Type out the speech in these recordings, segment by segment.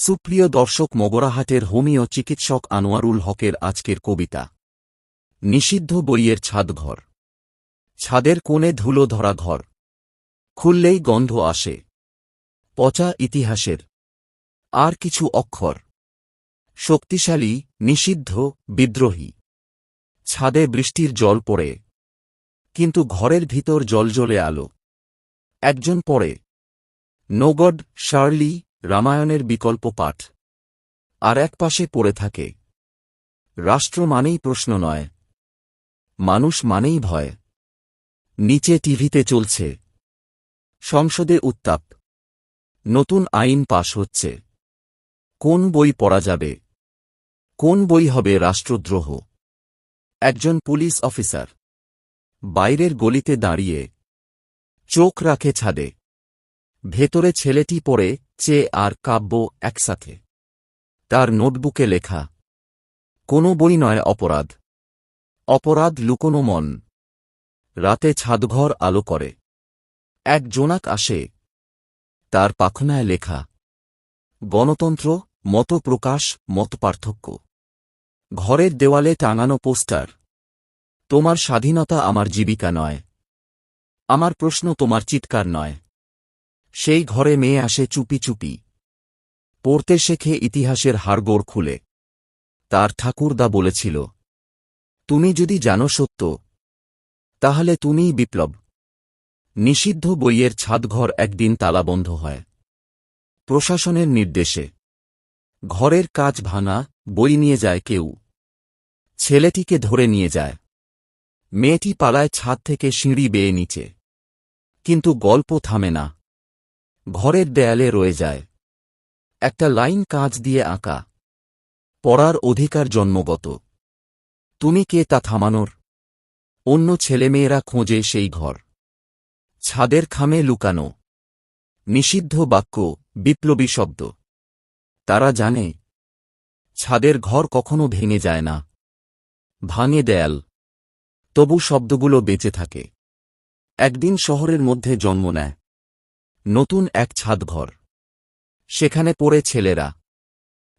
সুপ্রিয় দর্শক, মগরাহাটের হোমিও চিকিৎসক আনোয়ারুল হকের আজকের কবিতা। নিষিদ্ধ বইয়ের ছাদঘর। ছাদের কোণে ধুলো ধরা ঘর। খুললেই গন্ধ আসে। পচা ইতিহাসের। আর কিছু অক্ষর। শক্তিশালী, নিষিদ্ধ, বিদ্রোহী। ছাদে বৃষ্টির জল পড়ে। কিন্তু ঘরের ভিতর জলজলে আলো। একজন পড়ে। নোগড, শার্লি রামায়ণের বিকল্প পাঠ। আর এক পাশে পড়ে থাকে, রাষ্ট্র মানেই প্রশ্ন নয়, মানুষ মানেই ভয়। নিচে টিভিতে চলছে, সংসদে উত্তাপ। নতুন আইন পাশ হচ্ছে, কোন বই পড়া যাবে, কোন বই হবে রাষ্ট্রদ্রোহ। একজন পুলিশ অফিসার, বাইরের গলিতে দাঁড়িয়ে, চোখ রাখে ছাদে। ভেতরে ছেলেটি পড়ে, চে আর কাব্য একসাথে। তার নোটবুকে লেখা, কোনো বই নয় অপরাধ। অপরাধ লুকোনো মন। রাতে ছাদঘর আলো করে। এক জোনাক আসে। তার পাখনায় লেখা, গণতন্ত্র, মত প্রকাশ, মত পার্থক্য। ঘরের দেওয়ালে টাঙানো পোস্টার। তোমার স্বাধীনতা আমার জীবিকা নয়। আমার প্রশ্ন তোমার চিৎকার নয়। সেই ঘরে মেয়ে আসে চুপি চুপি। পড়তে শেখে ইতিহাসের হাড়গোড় খুলে। তার ঠাকুরদা বলেছিল, তুমি যদি জানো সত্য, তাহলে তুমিই বিপ্লব। নিষিদ্ধ বইয়ের ছাদঘর একদিন তালাবন্ধ হয়। প্রশাসনের নির্দেশে। ঘরের কাজ ভাঙা, বই নিয়ে যায় কেউ। ছেলেটিকে ধরে নিয়ে যায়। মেয়েটি পালায় ছাদ থেকে সিঁড়ি বেয়ে নিচে। কিন্তু গল্প থামে না। ঘরের দেয়ালে রয়ে যায়। একটা লাইন কাঁচ দিয়ে আঁকা। পড়ার অধিকার জন্মগত। তুমি কে তা থামানোর? অন্য ছেলেমেয়েরা খোঁজে সেই ঘর। ছাদের খামে লুকানো। নিষিদ্ধ বাক্য, বিপ্লবী শব্দ। তারা জানে, ছাদের ঘর কখনো ভেঙে যায় না। ভাঙে দেয়াল। তবু শব্দগুলো বেঁচে থাকে। একদিন শহরের মধ্যে জন্ম নেয়। নতুন এক ছাদঘর। সেখানে পড়ে ছেলেরা,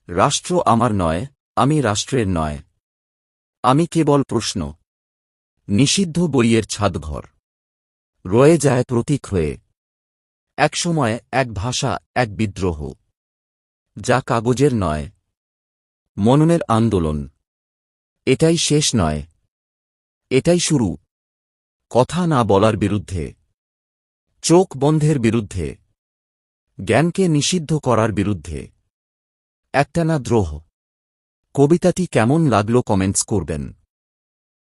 রাষ্ট্র আমার নয়, আমি রাষ্ট্রের নয়। আমি কেবল প্রশ্ন। নিষিদ্ধ বইয়ের ছাদঘর। রয়ে যায় প্রতীক হয়ে। একসময় এক ভাষা, এক বিদ্রোহ। যা কাগজের নয়। মননের আন্দোলন। এটাই শেষ নয়। এটাই শুরু। কথা না বলার বিরুদ্ধে। চোখ বন্ধের বিরুদ্ধে জ্ঞানকে নিষিদ্ধ করার বিরুদ্ধে। একটানা দ্রোহ। কবিতাটি কেমন লাগল কমেন্টস করবেন।